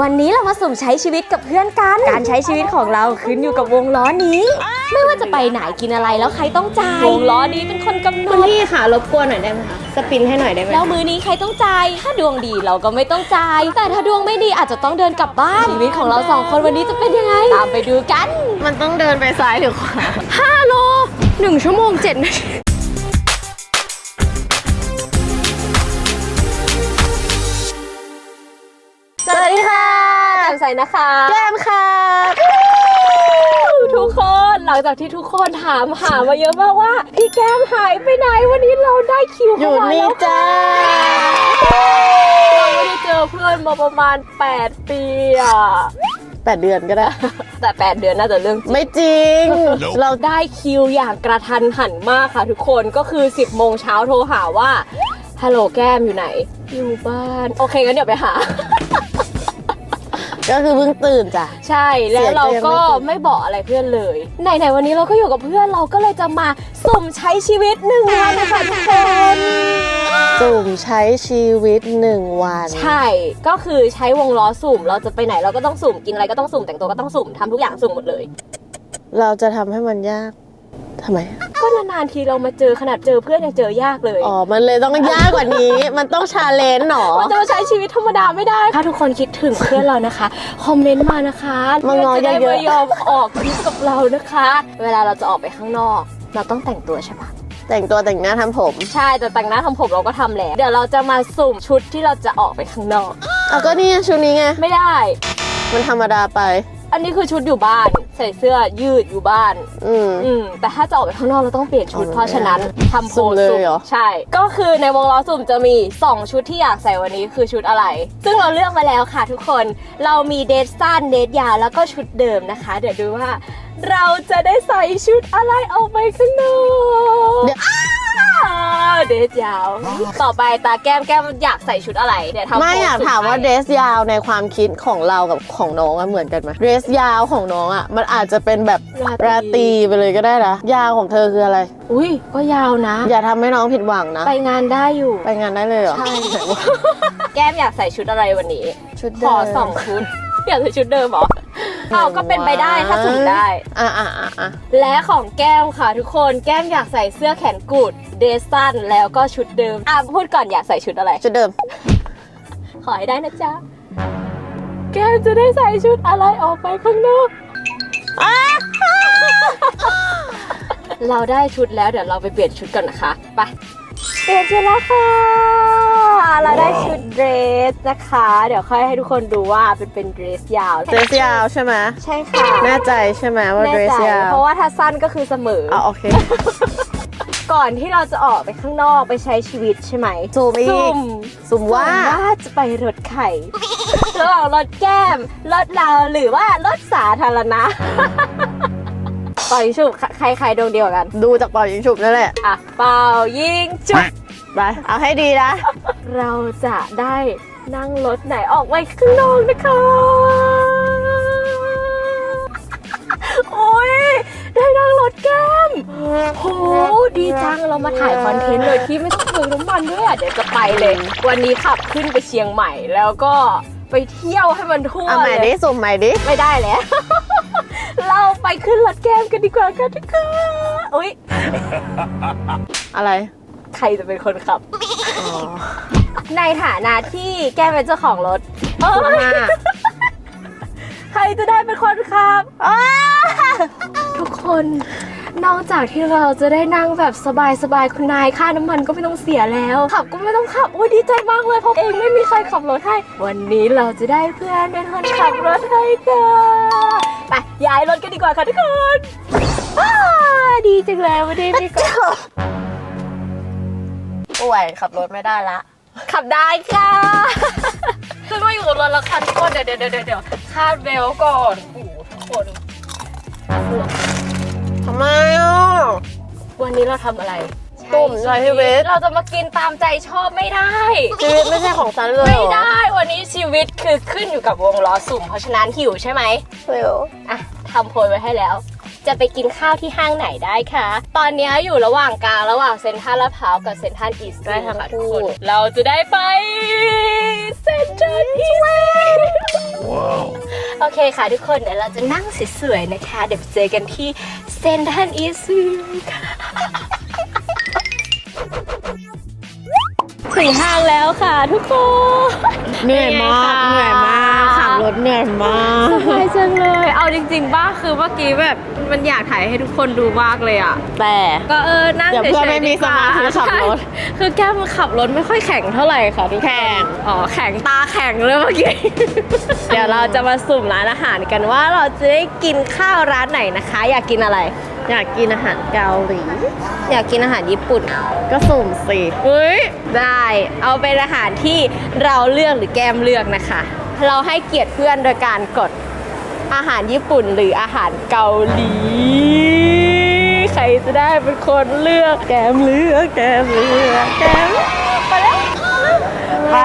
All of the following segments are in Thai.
วันนี้เรามาสุ่มใช้ชีวิตกับเพื่อนกัน การใช้ชีวิตของเราขึ้นอยู่กับวงล้อนี้ ไม่ว่าจะไปไหนกินอะไรแล้วใครต้องจ่ายวงล้อนี้เป็นคนกำหนคุณดพี่ค่ะรบกวนหน่อยได้ไหมคะสปินให้หน่อยได้ไหมแล้วมือนี้ใครต้องจ่าย ถ้าดวงดีเราก็ไม่ต้องจ่าย แต่ถ้าดวงไม่ดีอาจจะต้องเดินกลับบ้านชีวิตของเราสองคนวันนี้จะเป็นยังไงตามไปดูกันมันต้องเดินไปซ้ายหรือขวา5โล1ชั่วโมง7นาที นะคะ แก้มค่ะ ทุกคนหลังจากที่ทุกคนถามหามาเยอะมากว่า พี่แก้มหายไปไหนวันนี้เราได้คิวอเข้ายู่มานี่แล้วจ้า เราไม่ได้เจอเพื่อนมาประมาณ 8 ปีอะแปดเดือนก็ได้ แต่ 8 เดือนน่าจะเรื่องจริง ไม่จริงเราได้คิวอย่างกระทันหันมากค่ะทุกคนก็คือ 10โมงเช้าโทรหาว่าฮัลโหลแก้มอยู่ไหน อยู่บ้าน โอเคงั้นเดี๋ยวไปหา ก็คือเพิ่งตื่นจ้ะ ใช่แล้วเราก็เสียงก็ยังไม่ตื่นไม่บอกอะไรเพื่อนเลยไหนๆวันนี้เราก็อยู่กับเพื่อนเราก็เลยจะมาสุ่มใช้ชีวิตหนึ่งวันนะคะทุกคนสุ่มใช้ชีวิตหนึ่งวัน ใช่ก็คือใช้วงล้อสุ่ม เราจะไปไหนเราก็ต้องสุ่มกินอะไรก็ต้องสุ่มแต่งตัวก็ต้องสุ่มทำทุกอย่างสุ่มหมดเลย เราจะทำให้มันยาก ทำไม ก็นานๆทีเรามาเจอขนาดเจอเพื่อนยังเจอยากเลยอ๋อ มันเลยต้องยากกว่านี้ มันต้องชาเลนจ์หนอมันจะมาใช้ชีวิตธรรมดาไม่ได้ ถ้าทุกคนคิดถึงเพื่อนเรานะคะ คอมเมนต์มานะคะมางอเพื่จะได้เยอะๆมายอมออกคลิปกับเรานะคะ เวลาเราจะออกไปข้างนอก เราต้องแต่งตัวใช่ปะแต่งตัวแต่งหน้าทำผม ใช่แต่แต่งหน้าทำผมเราก็ทำแล้ว เดี๋ยวเราจะมาสุ่มชุดที่เราจะออกไปข้างนอก เอาก็นี่ไงชุดนี้ไง ไม่ได้ มันธรรมดาไป อันนี้คือชุดอยู่บ้าน ใส่เสื้อยืดอยู่บ้าน อืม อืมแต่ถ้าจะออกไปข้างนอกเราต้องเปลี่ยนชุดอ๋อเพราะฉะนั้นทำโพสุ่มเลยเหรอ ใช่ ก็คือในวงล้อสุ่มจะมี 2 ชุดที่อยากใส่วันนี้คือชุดอะไร ซึ่งเราเลือกมาแล้วค่ะทุกคน เรามีเดทสั้นเดทยาวแล้วก็ชุดเดิมนะคะ เดี๋ยวดูว่า เราจะได้ใส่ชุดอะไรออกไปข้างนอกเดี๋ยวอ้าว เดทยาว ต่อไปตาแก้มแก้มอยากใส่ชุดอะไรเดี๋ยวทำไม่โพสอยากสุดถามว่าให้เดรสยาวในความคิดของเรากับของน้องอะเหมือนกันไหมเดรสยาวของน้องอะมันอาจจะเป็นแบบราตรีไปเลยก็ได้นะยาวของเธอคืออะไร อุ้ยก็ยาวนะ อย่าทำให้น้องผิดหวังนะ ไปงานได้อยู่ ไปงานได้เลยเหรอใช่แก้มอยากใส่ชุดอะไรวันนี้ ชุดขเดิอมสองชุดอยากใส่ชุดเดิมเหรอเอาก็เป็นไปได้ถ้าสุ่มได้ อะอะอะอะและของแก้มค่ะทุกคนแก้มอยากใส่เสื้อแขนกุดเดซันแล้วก็ชุดเดิมอะพูดก่อนอยากใส่ชุดอะไร ชุดเดิม ขอให้ได้นะจ๊ะ แก้มจะได้ใส่ชุดอะไรออกไปข้างนอก เราได้ชุดแล้วเดี๋ยวเราไปเปลี่ยนชุดกันนะคะ ไป เปลี่ยนชุดแล้วค่ะ เราได้ชุดเดรสนะคะ เดี๋ยวค่อยให้ทุกคนดูว่าเป็นเป็นเดรสยาวเดรสยาวใช่ไหมใช่ค่ะแน่ใจใช่ไหมว่าเดรแน่สใจยาวเพราะว่าถ้าสั้นก็คือเสมออ๋อโอเค ก่อนที่เราจะออกไปข้างนอกไปใช้ชีวิตใช่ไหมซูมอีกซุ่มสุ่มว่าว่าจะไปรถไข่ระหว่างรถแก้มรถเราหรือว่ารถสาธารณะต่อยฉุบใครใครดวงเดียวกัน ดูจากเป่ายิงฉุบนั่นแหละอะเป่ายิงจุบ ไปเอาให้ดีนะ เราจะได้นั่งรถไหนออกไปข้างนอกนะคะ โอ้ยได้นั่งรถแก้มโหดีจังเรามาถ่ายคอนเทนต์โดยที่ไม่ต้องเติมน้ำมันด้วยอะเดี๋ยวจะไปเลย วันนี้ขับขึ้นไปเชียงใหม่แล้วก็ไปเที่ยวให้มันทั่วเอาใหม่เลดิยสุ่มใหม่ดิไม่ได้แล้ว เราไปขึ้นรถแก้มกันดีกว่าค่ะทุกคนอุ้ยอะไร ใครจะเป็นคนขับอ๋อในฐานะที่แก้มเป็นเจ้าของรถเอ้สุ่มยห้าใครจะได้เป็นคนขับอ้าทุกคนนอกจากที่เราจะได้นั่งแบบสบายๆคุณนายค่าน้ำมันก็ไม่ต้องเสียแล้ว ขับก็ไม่ต้องขับโอ้ยดีใจมากเลยเพราะเองไม่มีใครขับรถให้ วันนี้เราจะได้เพื่อนเป็นคนขับรถให้ค่ะไปย้ายรถกันดีกว่าค่ะทุกคนอ้าดีจังเลยวันนี้มีคน ป่วยขับรถไม่ได้ละ ขับได้ค่ะซึ่งมาอยู่กับรถแล้วค่ะทุกคนเดี๋ยวเดี๋ยวเดี๋ยวเดี๋ยวคาดเบลต์ก่อนโอ้โหทุกคนทำไมอะวันนี้เราทำอะไรตุ่มใช้ชีวิตเราจะมากินตามใจชอบไม่ได้ชีวิตไม่ใช่ของฉันเลยไม่ได้วันนี้ชีวิตคือขึ้นอยู่กับวงล้อสุ่มเพราะฉะนั้นหิวใช่ไหมเร็วอะทำโพยไว้ให้แล้ว จะไปกินข้าวที่ห้างไหนได้คะตอนนี้อยู่ระหว่างกลางระหว่างเซ็นทรัลลาดพร้าวกับเซ็นทรัลอีสต์ได้ทั้งค่ะทุกคู่คนเราจะได้ไปเซ็นทรัลอีสต์โอเคค่ะทุกคนเดี๋ยวเราจะนั่งสวยๆนะคะ เดี๋ยวไปเจอกันที่เซ็นทรัลอีสต์ค่ะถึงห้างแล้วค่ะทุกคนเหนื่อยมากเป็นไงคะเหนื่อยมากขับรถเหนื่อยมากสบายจังเลย เอาจริงๆบ้าคือเมื่อกี้แบบ มันอยากถ่ายให้ทุกคนดูมากเลยอะ แต่ ก็เออนั่งเดี๋ยวเฉยๆเพื่อนไม่มีสมาธิดีกว่ขับรถใช่คือแก้มขับรถไม่ค่อยแข็งเท่าไหร่ค่ะทุกคนแข็ง อ๋อแข็งตาแข็งเลยเมื่อกี้ เดี๋ยวเราจะมาสุ่มร้านอาหารกันว่าเราจะได้กินข้าวร้านไหนนะคะ อยากกินอะไร อยากกินอาหารเกาหลี อยากกินอาหารญี่ปุ่น ก็สุ่มสิอุ้ย ได้ เอาเป็นอาหารที่เราเลือกหรือแก้มเลือกนะคะ เราให้เกียรติเพื่อนโดยการกด อาหารญี่ปุ่นหรืออาหารเกาหลี ใครจะได้เป็นคนเลือกแกมเลือกแกมเลือกแกมไปแล้วไป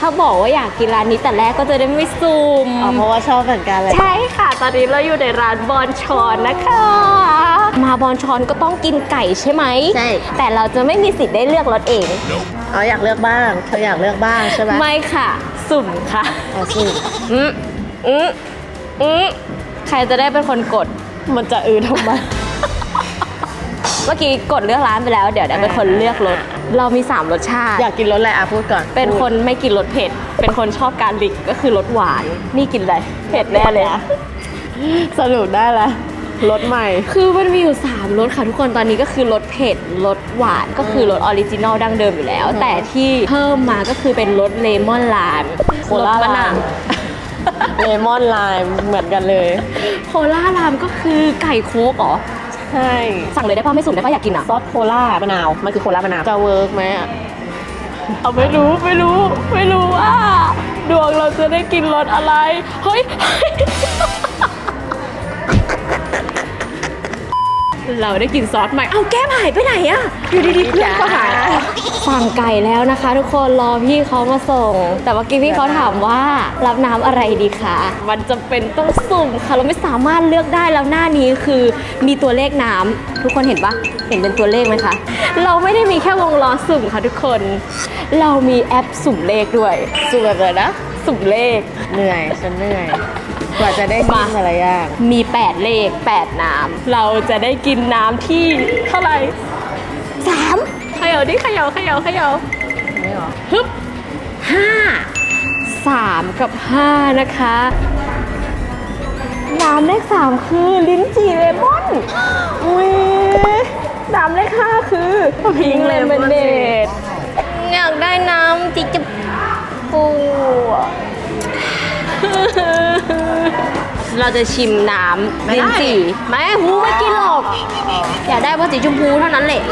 ถ้าบอกว่าอยากกินร้านนี้แต่แรกก็จะได้ไม่ซูมอ๋อเพราะว่าชอบเหมือนกันเลยใช่ค่ะ ตอนนี้เราอยู่ในร้านบอนชอนนะคะ มาบอนชอนก็ต้องกินไก่ใช่ไหมใช่แต่เราจะไม่มีสิทธิ์ได้เลือกรสเอง อ๋ออยากเลือกบ้าง เธออยากเลือกบ้างใช่ไหมไม่ค่ะ สุ่มค่ะอ๋อสุ่มอืมอืมอืมใครจะได้เป็นคนกด มันจะอือทำไม เมื่อกี้กดเลือกร้านไปแล้ว เดี๋ยวเดี๋ยวเป็นคนเลือกรส เรามี 3 รสชาติ อยากกินรสอะไรอะพูดก่อนเป็นคนไม่กินรสเผ็ด เป็นคนชอบการลิกก็คือรสหวาน นี่กินอะไร เผ็ดแน่เลยอะสรุปได้แล้ว รสใหม่ คือมันมีอยู่ 3รสค่ะทุกคนตอนนี้ก็คือรสเผ็ดรสหวานก็คือรสออริจินอลดั้งเดิมอยู่แล้ว แต่ที่เพิ่มมาก็คือเป็นรสเลมอนลามโคลารสมะลานามวเลมอนไลม์เหมือนกันเลย โคลาลามก็คือไก่โคกเหรอ ใช่ สั่งเลยได้ป่ะไม่สุ่มได้ป่ะอยากกินอะ ซอสโคลามะนาว มันคือโคลามะนาว จะเวิร์กไหมอะ เอาไม่รู้ไม่รู้ ไม่รู้ว่า ดวงเราจะได้กินรสอะไร เฮ้ย เราได้กินซอสใหม่ เอาแก้มหายไปไหนอะอยู่ดีๆเพื่อนก็หายสั่งไก่แล้วนะคะ ทุกคนรอพี่เขามาส่ง แต่เมื่อกี้พี่เขาถามว่ารับน้ำอะไรดีคะมันจะเป็นต้องสุ่มค่ะ เราไม่สามารถเลือกได้แล้วหน้านี้คือมีตัวเลขน้ำทุกคนเห็นปะเห็นเป็นตัวเลขไหมคะ เราไม่ได้มีแค่วงล้อสุ่มค่ะทุกคน เรามีแอปสุ่มเลขด้วยสูแบบเลยนะ สุ่มเลข เหนื่อยฉันเหนื่อย กว่าจะได้กินมาแต่ละอย่างมี 8 เลข 8 น้ำ เราจะได้กินน้ำที่เท่าไหร่สามเขย่าดิเขย่าเขย่าเขย่าไม่หรอฮึบห้าสามกับห้านะคะ น้ำเลขสามคือลิ้นจี่เลมอน อุ้ยน้ำเลขห้าคือพิงเลมอนเนดอยากได้น้ำจิจปู เราจะชิมน้ำลิ้นจี่ไม่หูไม่กินหรอก อยากได้เพราะสีชมพูเท่านั้นแหละ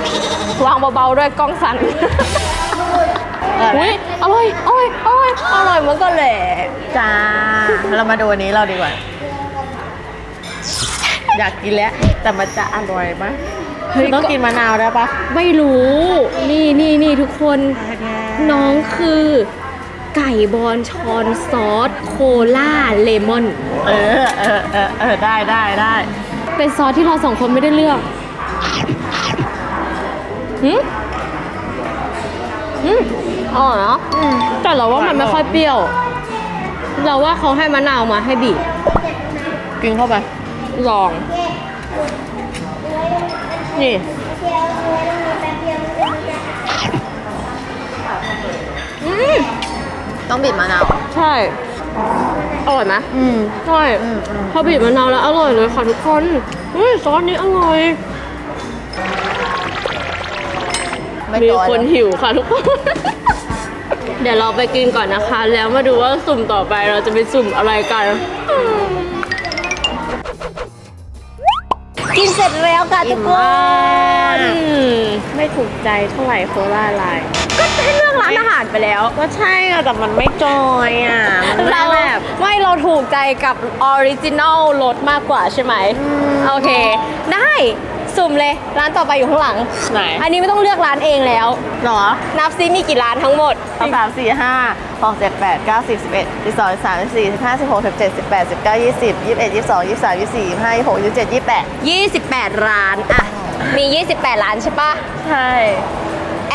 วางเบาๆด้วยกล้องสั่นอุ้ยอร่อยอร่อยอร่อยอร่อยเหมือนกันแหละจ้า เรามาดูอันนี้เราดีกว่า อยากกินแล้ว แต่มันจะอร่อยไหมเฮ้ยต้องกินมะนาวได้ปะไม่รู้ นี่นี่นี่ทุกคน น้องคือ ไก่บอลชอนซอส โคล่าเลมอน เออเออเออเออได้ได้ได้เป็นซอสที่เราสองคนไม่ได้เลือกหืมหืมอ๋อเนาะแต่เราว่ามันไม่ค่อยเปรี้ยว เราว่าเขาให้มะนาวมาให้บีบกินเข้าไปลอง นี่ อืม ต้องบีบมะนาว ใช่ อร่อยไหมอืม ใช่อืมอืม พอบีบมะนาวแล้วอร่อยเลยค่ะทุกคนอุ้ยซอสนี้อร่อย ไม่มีตัวคนแล้วหิวค่ะทุกคน เดี๋ยวเราไปกินก่อนนะคะ แล้วมาดูว่าสุ่มต่อไปเราจะไปสุ่มอะไรกัน กินเสร็จแล้วค่ะทุกคนไม่ถูกใจเท่าไหร่โคลาไลน์ก็ ให้เลือกร้านอาหารไปแล้ว ก็ใช่อะแต่มันไม่จอยอะมันเราไม่แบบ ไม่เราถูกใจกับออริจินอลรสมากกว่าใช่ไหมโอเค ได้สุ่มเลย ร้านต่อไปอยู่ข้างหลัง ไหน อันนี้ไม่ต้องเลือกร้านเองแล้ว หรอ นับซิมีกี่ร้านทั้งหมดสองสามสี่ห้าหกเจ็ดแปดเก้าสิบสิบเอ็ดสิบสองสิบสามสิบสี่สิบห้าสิบหกสิบเจ็ดสิบแปดสิบเก้ายี่สิบยี่สิบเอ็ดยี่สิบสองยี่สิบสามยี่สิบสี่ยี่สิบห้ายี่สิบหกยี่สิบเจ็ดยี่สิบแปด28ร้าน อะ มี28ร้านใช่ปะใช่แ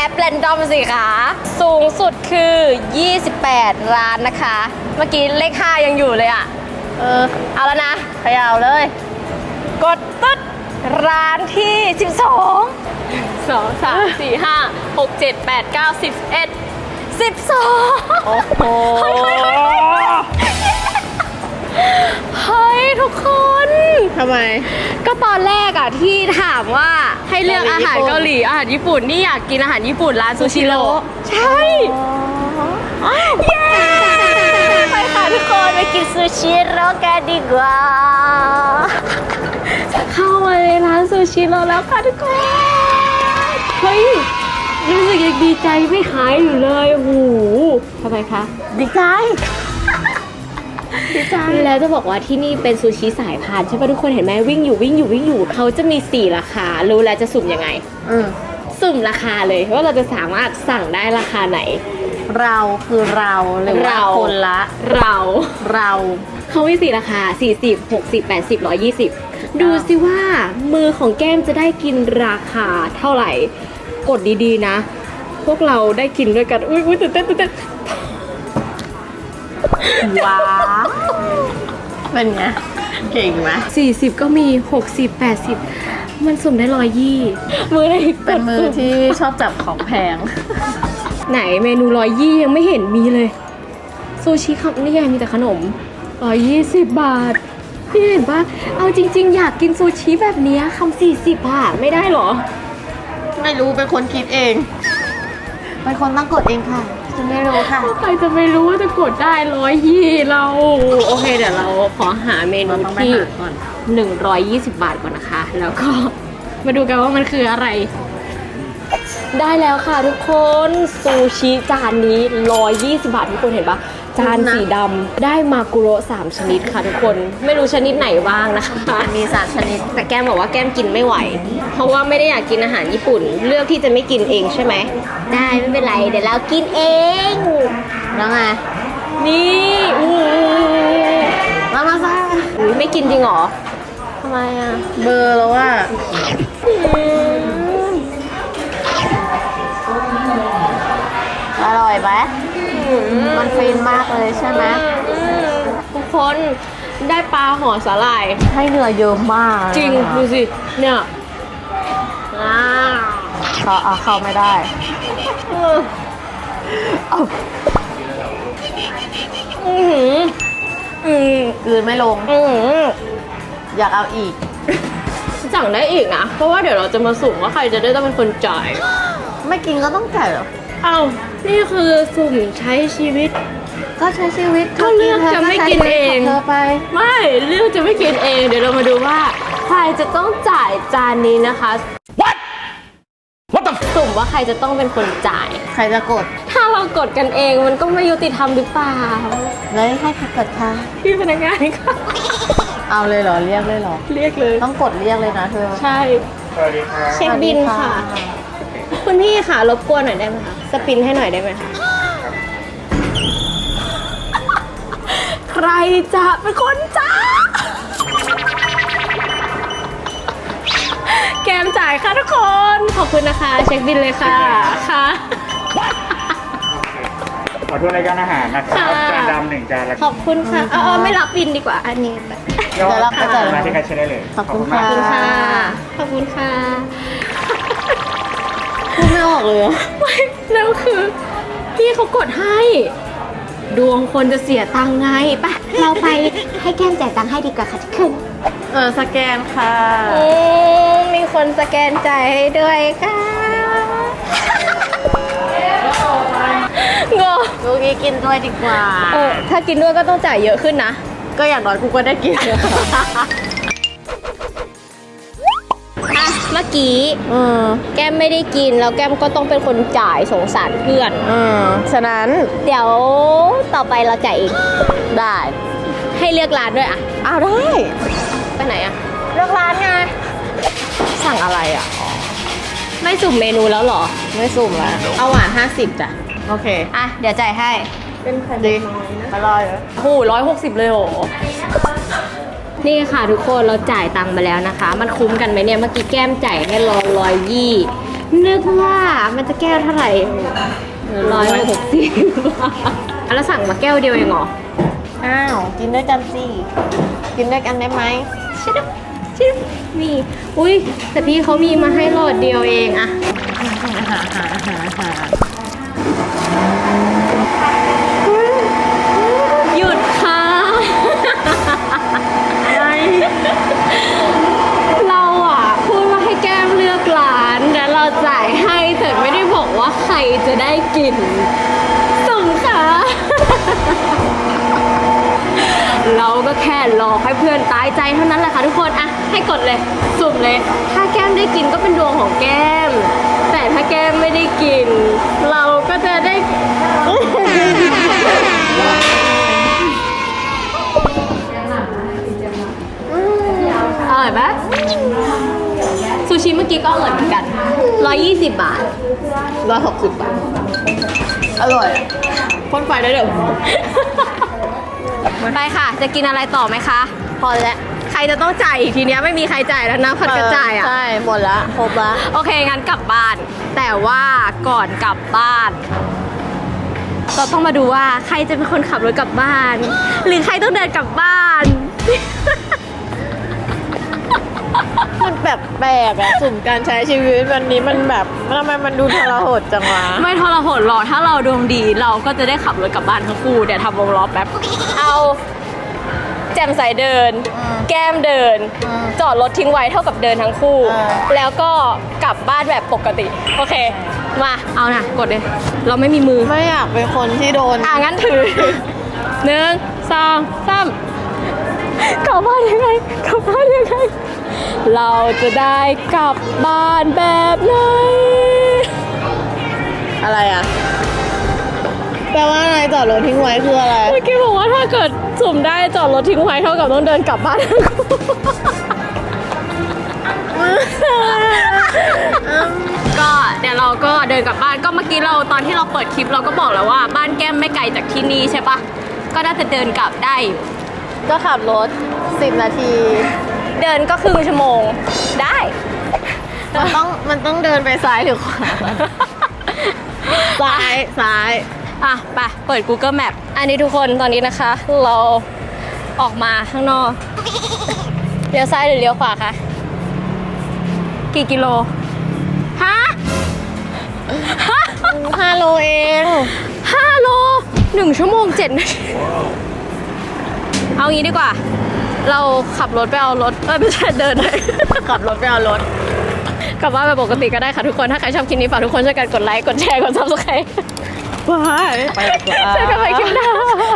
อปแรนดอมสิคะสูงสุดคือ 28ร้านนะคะ เมื่อกี้เลข 5 ยังอยู่เลยอะเออ เอาแล้วนะเขยาวเลย กดตึ๊ดร้านที่ 12 2 3 4 5 6 7 8 9 10 11 12โอ้โห ไม ก็ตอนแรกอะที่ถามว่าให้เลือกอาหารเกาหลีอาหารญี่ปุ่นนี่อยากกินอาหารญี่ปุ่นร้านซูชิโร่ใช่เย้ไปค่ะทุกคนไปกินซูชิโร่กันดีกว่า เข้ามาในร้านซูชิโร่แล้วค่ะทุกคน เฮ้ยรู้สึกยังดีใจไม่หายอยู่เลยโอ้โหทำไมคะ ดีใจดีใจ แล้วจะบอกว่าที่นี่เป็นซูชิสายพานใช่ปะทุกคนเห็นไหมวิ่งอยู่วิ่งอยู่วิ่งอยู่เขาจะมี4ราคา รู้แล้วจะสุ่มยังไงอืมสุ่มราคาเลยว่าเราจะสามารถสั่งได้ราคาไหน เราคือเราหรือว่าเราคนละ เราเราเขามีสี่ราคา 40 60 80 120 ดูสิว่ามือของแก้มจะได้กินราคาเท่าไหร่ กดดีๆนะ พวกเราได้กินด้วยกัน อุ้ยอุ้ยตื่นเต้นตื่นเต้น ว้าวเป็นไงเก่งไหม40ก็มี60 80มันสุ่มได้ร้อยยี่มือไหนกเป็นดมือสุ่มที่ชอบจับของแพง ไหนเมนูร้อยยี่ยังไม่เห็นมีเลยซูชิครับนี่ไงมีแต่ขนมร้อยยี่สิบบาทพี่เห็นปะเอาจริง ๆ อยากกินซูชิแบบเนี้ยคำสี่สิบบาทไม่ได้เหรอ ไม่รู้เป็นคนคิดเองเป็นคนตั้งกฎเองค่ะ ฉันไม่รู้ค่ะ ใครจะไม่รู้ว่าจะกดได้ร้อยยี่เรา โอเคเดี๋ยวเราขอหาเมนูเราต้องไปที่หาก่อน120 บาทก่อนนะคะ แล้วก็มาดูกันว่ามันคืออะไร ได้แล้วค่ะทุกคนซูชิจานนี้ 120 บาททุกคนเห็นปะจานสีดำได้มากุโระ3 ชนิดค่ะทุกคน ไม่รู้ชนิดไหนบ้างนะคะ มีสามชนิด แต่แก้มบอกว่าแก้มกินไม่ไหว เพราะว่าไม่ได้อยากกินอาหารญี่ปุ่น เลือกที่จะไม่กินเองใช่ไหม ได้ไม่เป็นไร เดี๋ยวเรากินเอง แล้วไง นี่อู้แล้วมาซะอุ๊ยไม่กินจริงเหรอทำไมอะเบอร์แล้วว่า ร่อยไหมมันฟินมากเลยใช่ไหมอืมทุกคนได้ปลาห่อสาหร่าย ให้เนื้อเยอะมากจริง ดูสิ เนี่ยอ้าวเขาเอาเข้าไม่ได้เอออือหืออืมกลืนไม่ลง อืออยากเอาอีก สั่งได้อีกนะ เพราะว่าเดี๋ยวเราจะมาสุ่มว่าใครจะได้ต้องเป็นคนจ่าย ไม่กินก็ต้องจ่ายเหรอ เอา นี่คือสุ่มใช้ชีวิต ก็ใช้ชีวิตก็เลือกจะไม่กินเองธใช้ชีวิตขเธอไป ไม่เลือกจะไม่กินเอง เดี๋ยวเรามาดูว่า ใครจะต้องจ่ายจานนี้นะคะ What? What the? สุ่มว่าใครจะต้องเป็นคนจ่าย ใครจะกด ถ้าเรากดกันเองมันก็ไม่ยุติธรรมหรือเปล่า เลยให้ใครกดคะพี่พนักงานค่ะเอาเลยเหรอ เรียกเลยเหรอ เรียกเลย ต้องกดเรียกเลยนะเธอ ใช่ เช็คบินค่ะ คุณพี่ค่ะรบกวนหน่อยได้ไหมคะสปินให้หน่อยได้ไหมคะใครจะเป็นคนจ่ายแกมจ่ายค่ะทุกคน ขอบคุณนะคะ เช็คบินเลยค่ะค่ะ ขอโทษรายการอาหารนะครับค่ะ จานดำหนึ่งจานแล้วขอบคุณค่ะเออเออไม่รับบินดีกว่าอันนี้แบบเดี๋ยวเราไปจ่าย มาที่การใช้ได้เลย ขอบคุณมากค่ะ ขอบคุณค่ะ ขอบคุณค่ะ พูดไม่ออกเลยอะไม่แล้วคือ พี่เขากดให้ ดวงคนจะเสียตังค์ไงไปะเราไปให้แก้มจ่ายตังค์ให้ดีกว่าค่ะทุกคนเออสแกนค่ะอืมมีคนสแกนจ่ายให้ด้วยค่ะงงลูกนี้กินด้วยดีกว่า เออถ้ากินด้วยก็ต้องจ่ายเยอะขึ้นนะ ก็อย่างน้อยกูก็ได้กิน มื่อกี้เออแก้มไม่ได้กินแล้วแก้มก็ต้องเป็นคนจ่ายสงสารเพื่อนเออฉะนั้นเดี๋ยวต่อไปเราจ่ายเองได้ให้เลือกร้านด้วยอะอ้าวได้ไปไหนอะเลือกร้านไงสั่งอะไรอะไม่สุ่มเมนูแล้วเหรอ ไม่สุ่มแล้วเอาหวาน50จ้ะโอเค อะเดี๋ยวจ่ายให้เป็นไข่ดีอร่อยเลยโอ้โหร้อยหกสิบเลยโห นี่ค่ะทุกคนเราจ่ายตังค์ไปแล้วนะคะ มันคุ้มกันไหมเนี่ยเมื่อกี้แก้มจ่ายแค่ร้อยร้อยยี่นึกว่ามันจะแก้วเท่าไหร่ร้อยหกสิบแล้วสั่งมาแก้วเดียวเองเหรออ้าว กินด้วยกันสิ กินด้วยกันได้ไหมชิดชิดนี่อุ้ยแต่พี่เขามีมาให้หลอดเดียวเองอะห เราจ่ายให้แต่ไม่ได้บอกว่าใครจะได้กินสุ่มค่ะเราก็แค่รอให้เพื่อนตายใจเท่านั้นแหละค่ะทุกคนอะให้กดเลย สุ่มเลย ถ้าแก้มได้กินก็เป็นดวงของแก้ม แต่ถ้าแก้มไม่ได้กิน เราก็จะได้อร่อยปะ ซูชิเมื่อกี้ก็อร่อยเหมือนกัน 120 บาท ร้อยหกสิบบาท อร่อยอะพ่นไฟได้เดี๋ยวไปค่ะ จะกินอะไรต่อไหมคะ พอแล้วใครจะต้องจ่ายอีกทีเนี้ยไม่มีใครจ่ายแล้วนะพัดกระจ่ายอะ ใช่ หมดละครบละโอเค งั้นกลับบ้าน แต่ว่าก่อนกลับบ้าน เราต้องมาดูว่าใครจะเป็นคนขับรถกลับบ้าน หรือใครต้องเดินกลับบ้าน มันแบบแปลกอะสุ่มการใช้ชีวิตวันนี้มันแบบทำไมมันดูทรหดจังวะ ไม่ทรหดหรอกถ้าเราดวงดีเราก็จะได้ขับรถกลับบ้านทั้งคู่เดี๋ยวทำวงล้อแป๊บ เอาแจ่มใสเดินอืมแก้มเดินอืมจอดรถทิ้งไว้เท่ากับเดินทั้งคู่ อ่า แล้วก็กลับบ้านแบบปกติ โอเค มาเอานะกดเลย เราไม่มีมือ ไม่อยากเป็นคนที่โดน อ่างั้นถือหนึ่งสองสาม กลับบ้านยังไง กลับบ้านยังไง เราจะได้กลับบ้านแบบไหน อะไรอะแปลว่าอะไรจอดรถทิ้งไว้คืออะไร เมื่อกี้บอกว่าถ้าเกิดสุ่มได้จอดรถทิ้งไว้เท่ากับต้องเดินกลับบ้านทั้งคู่ก็เดี๋ยวเราก็เดินกลับบ้านก็เมื่อกี้เราตอนที่เราเปิดคลิปเราก็บอกแล้วว่าบ้านแก้มไม่ไกลจากที่นี่ใช่ปะก็น่าจะเดินกลับได้อยู่ ก็ขับรถ 10 นาที เดินก็ครึ่งชั่วโมงได้ มันต้องมันต้องเดินไปซ้ายหรือขวา ซ้ายซ้ายอะไปเปิด Google Map อันนี้ทุกคนตอนนี้นะคะ เราออกมาข้างนอก เลี้ยวซ้ายหรือเลี้ยวขวาคะ กี่กิโล ฮะ5โลเองห้าโลหนึ่งชั่วโมงเจ็ดนาที เอางี้ดีกว่า เราขับรถไปเอารถเอ้ยไม่ใช่เดินเลย ขับรถไปเอารถ กลับบ้านแบบปกติก็ได้ค่ะทุกคน ถ้าใครชอบคลิปนี้ฝากทุกคนช่วยกันกดไลค์ กดแชร์ กด subscribe ไปไปดีกว่าเจอกันใหม่คลิปหน้า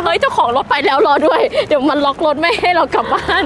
เฮ้ยเจ้าของรถไปแล้วรอด้วย เดี๋ยวมันล็อกรถไม่ให้เรากลับบ้าน